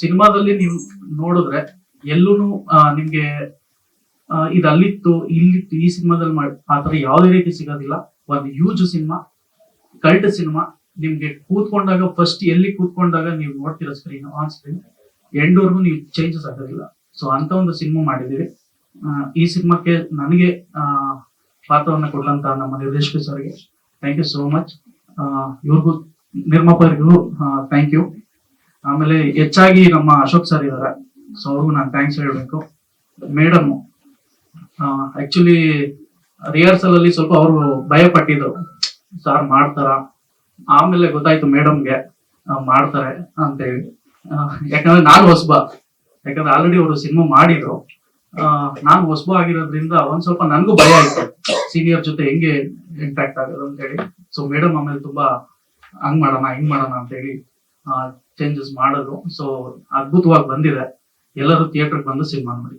ಸಿನಿಮಾದಲ್ಲಿ ನೀವು ನೋಡಿದ್ರೆ ಎಲ್ಲೂನು ನಿಮ್ಗೆ ಇದು ಅಲ್ಲಿತ್ತು ಇಲ್ಲಿತ್ತು, ಈ ಸಿನಿಮಾದಲ್ಲಿ ಮಾಡಿ ಆತರ ಯಾವುದೇ ರೀತಿ ಸಿಗೋದಿಲ್ಲ. ಒಂದು ಹ್ಯೂಜ್ ಸಿನಿಮಾ ಕಲ್ಟ್ ಸಿನಿಮಾ, ನಿಮ್ಗೆ ಕೂತ್ಕೊಂಡಾಗ ಫಸ್ಟ್ ಎಲ್ಲಿ ಕೂತ್ಕೊಂಡಾಗ ನೀವು ನೋಡ್ತೀರ ಸ್ಕ್ರೀನ್ ಆನ್ ಸ್ಕ್ರೀನ್ ಎಂಡ್ವರೆಗೂ ನೀವು ಚೇಂಜಸ್ ಆಗೋದಿಲ್ಲ. ಸೊ ಅಂತ ಒಂದು ಸಿನಿಮಾ ಮಾಡಿದೀವಿ ಈ ಸಿನಿಮಾಕ್ಕೆ ನನಗೆ ಪಾತ್ರವನ್ನು ಕೊಡ್ಲಂತ ನಮ್ಮ ನಿರ್ದೇಶಕ ಸರ್ಗೆ ಥ್ಯಾಂಕ್ ಯು ಸೋ ಮಚ್ ಇವ್ರಿಗೂ, ನಿರ್ಮಾಪಕರಿಗೂ ಥ್ಯಾಂಕ್ ಯು ಆಮೇಲೆ ಹೆಚ್ಚಾಗಿ ನಮ್ಮ ಅಶೋಕ್ ಸರ್ ಇದಾರೆ. ಸೊ ಅವ್ರಿಗೂ ನಾನು ಥ್ಯಾಂಕ್ಸ್ ಹೇಳ್ಬೇಕು. ಮೇಡಮ್ ಆಕ್ಚುಲಿ ರಿಹರ್ಸಲ್ ಅಲ್ಲಿ ಸ್ವಲ್ಪ ಅವರು ಭಯ ಪಟ್ಟಿದ್ರು ಸಾರ್, ಮಾಡ್ತಾರ? ಆಮೇಲೆ ಗೊತ್ತಾಯ್ತು ಮೇಡಮ್ಗೆ ಮಾಡ್ತಾರೆ ಅಂತ ಹೇಳಿ ಯಾಕಂದ್ರೆ ನಾನು ಹೊಸಬ. ಯಾಕಂದ್ರೆ ಆಲ್ರೆಡಿ ಅವರು ಸಿನಿಮಾ ಮಾಡಿದ್ರು. ನಾನು ಹೊಸಬ ಆಗಿರೋದ್ರಿಂದ ಒಂದ್ ಸ್ವಲ್ಪ ನನ್ಗೂ ಭಯ ಆಯ್ತು. ಸೀನಿಯರ್ ಜೊತೆ ಹೆಂಗೆ ಇಂಟ್ಯಾಕ್ಟ್ ಆಗೋದು ಅಂತ ಹೇಳಿ ಸೊ ಮೇಡಮ್ ಆಮೇಲೆ ತುಂಬಾ, ಹಂಗ್ ಮಾಡೋಣ, ಹಿಂಗ್ ಮಾಡೋಣ ಅಂತ ಹೇಳಿ ಚೇಂಜಸ್ ಮಾಡೋದು. ಸೊ ಅದ್ಭುತವಾಗಿ ಬಂದಿದೆ. ಎಲ್ಲರೂ ಥಿಯೇಟರ್ ಬಂದು ಸಿನಿಮಾ ನೋಡಿ.